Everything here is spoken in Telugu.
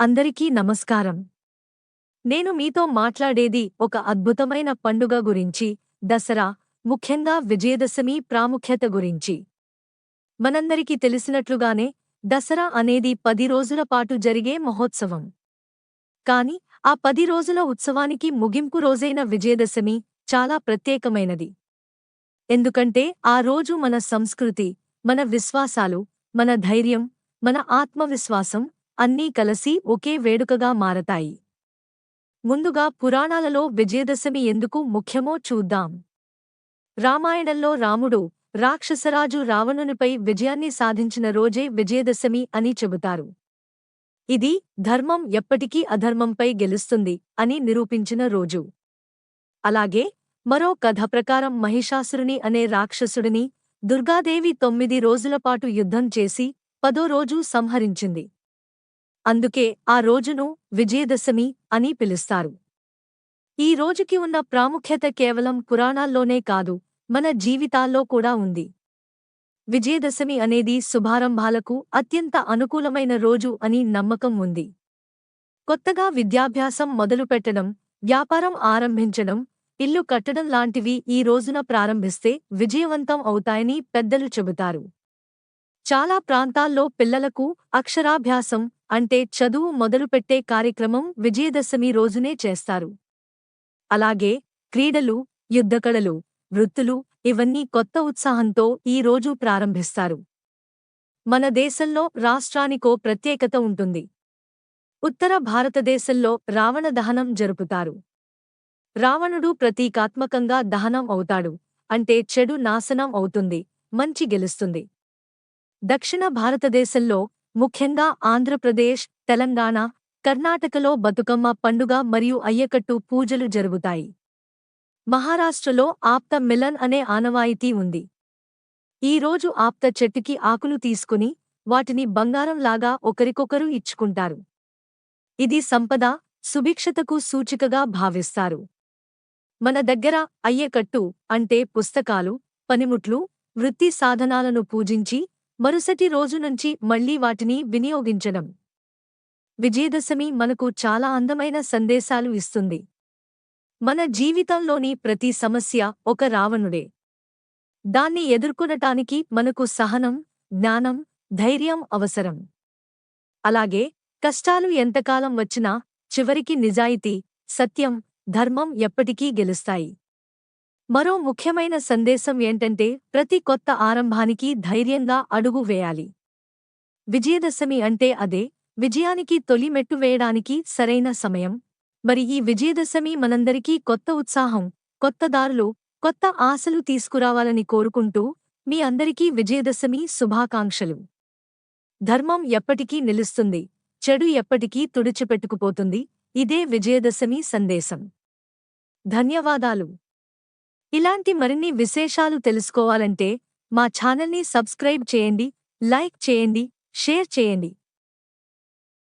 అందరికీ నమస్కారం. నేను మీతో మాట్లాడేది ఒక అద్భుతమైన పండుగ గురించి దసరా ముఖ్యంగా విజయదశమి ప్రాముఖ్యత గురించి. మనందరికీ తెలిసినట్లుగానే దసరా అనేది పది రోజుల పాటు జరిగే మహోత్సవం. కాని ఆ పది రోజుల ఉత్సవానికి ముగింపు రోజైన విజయదశమి చాలా ప్రత్యేకమైనది. ఎందుకంటే ఆ రోజు మన సంస్కృతి మన విశ్వాసాలు మన ధైర్యం మన ఆత్మవిశ్వాసం అన్నీ కలసి ఒకే వేడుకగా మారతాయి. ముందుగా పురాణాలలో విజయదశమి ఎందుకు ముఖ్యమో చూద్దాం. రామాయణంలో రాముడు రాక్షసరాజు రావణునిపై విజయాన్ని సాధించిన రోజే విజయదశమి అని చెబుతారు. ఇది ధర్మం ఎప్పటికీ అధర్మంపై గెలుస్తుంది అని నిరూపించిన రోజు. అలాగే మరో కథ ప్రకారం మహిషాసురుని అనే రాక్షసుడిని దుర్గాదేవి తొమ్మిది రోజులపాటు యుద్ధం చేసి పదో రోజు సంహరించింది. అందుకే ఆ రోజును విజయదశమి అని పిలుస్తారు. ఈ రోజుకి ఉన్న ప్రాముఖ్యత కేవలం పురాణాల్లోనే కాదు మన జీవితాల్లో కూడా ఉంది. విజయదశమి అనేది శుభారంభాలకు అత్యంత అనుకూలమైన రోజు అని నమ్మకం ఉంది. కొత్తగా విద్యాభ్యాసం మొదలుపెట్టడం వ్యాపారం ఆరంభించడం ఇల్లు కట్టడం లాంటివి ఈ రోజున ప్రారంభిస్తే విజయవంతం అవుతాయని పెద్దలు చెబుతారు. చాలా ప్రాంతాల్లో పిల్లలకు అక్షరాభ్యాసం అంటే చదువు మొదలుపెట్టే కార్యక్రమం విజయదశమి రోజునే చేస్తారు. అలాగే క్రీడలు యుద్ధకళలు వృత్తులు ఇవన్నీ కొత్త ఉత్సాహంతో ఈ రోజు ప్రారంభిస్తారు. మన దేశంలో రాష్ట్రానికో ప్రత్యేకత ఉంటుంది. ఉత్తర భారతదేశంలో రావణ దహనం జరుపుతారు. రావణుడు ప్రతీకాత్మకంగా దహనం అవుతాడు అంటే చెడు నాశనం అవుతుంది మంచి గెలుస్తుంది. దక్షిణ భారతదేశంలో ముఖ్యంగా ఆంధ్రప్రదేశ్ తెలంగాణ కర్ణాటకలో బతుకమ్మ పండుగ మరియు అయ్యకట్టు పూజలు జరుగుతాయి. మహారాష్ట్రలో ఆప్త మిలన్ అనే ఆనవాయితీ ఉంది. ఈ రోజు ఆప్త చెట్టుకి ఆకులు తీసుకుని వాటిని బంగారంలాగా ఒకరికొకరు ఇచ్చుకుంటారు. ఇది సంపద సుభిక్షతకు సూచికగా భావిస్తారు. మన దగ్గర అయ్యకట్టు అంటే పుస్తకాలు పనిముట్లు వృత్తి సాధనాలను పూజించి మరుసటి రోజు నుంచి మళ్ళీ వాటిని వినియోగించడం. విజయదశమి మనకు చాలా అందమైన సందేశాలు ఇస్తుంది. మన జీవితంలోని ప్రతి సమస్య ఒక రావణుడే. దాన్ని ఎదుర్కొనటానికి మనకు సహనం జ్ఞానం ధైర్యం అవసరం. అలాగే కష్టాలు ఎంతకాలం వచ్చినా చివరికి నిజాయితీ సత్యం ధర్మం ఎప్పటికీ గెలుస్తాయి. మరో ముఖ్యమైన సందేశం ఏంటంటే ప్రతి కొత్త ఆరంభానికి ధైర్యంగా అడుగు వేయాలి. విజయదశమి అంటే అదే విజయానికి తొలి మెట్టు వేయడానికి సరైన సమయం. మరి ఈ విజయదశమి మనందరికీ కొత్త ఉత్సాహం కొత్త దారులు కొత్త ఆశలు తీసుకురావాలని కోరుకుంటూ మీ అందరికీ విజయదశమి శుభాకాంక్షలు. ధర్మం ఎప్పటికీ నిలుస్తుంది చెడు ఎప్పటికీ తుడిచిపెట్టుకుపోతుంది ఇదే విజయదశమి సందేశం. ధన్యవాదాలు. ఇలాంటి మరిన్ని విశేషాలు తెలుసుకోవాలంటే మా ఛానల్ని సబ్స్క్రైబ్ చేయండి లైక్ చేయండి షేర్ చేయండి.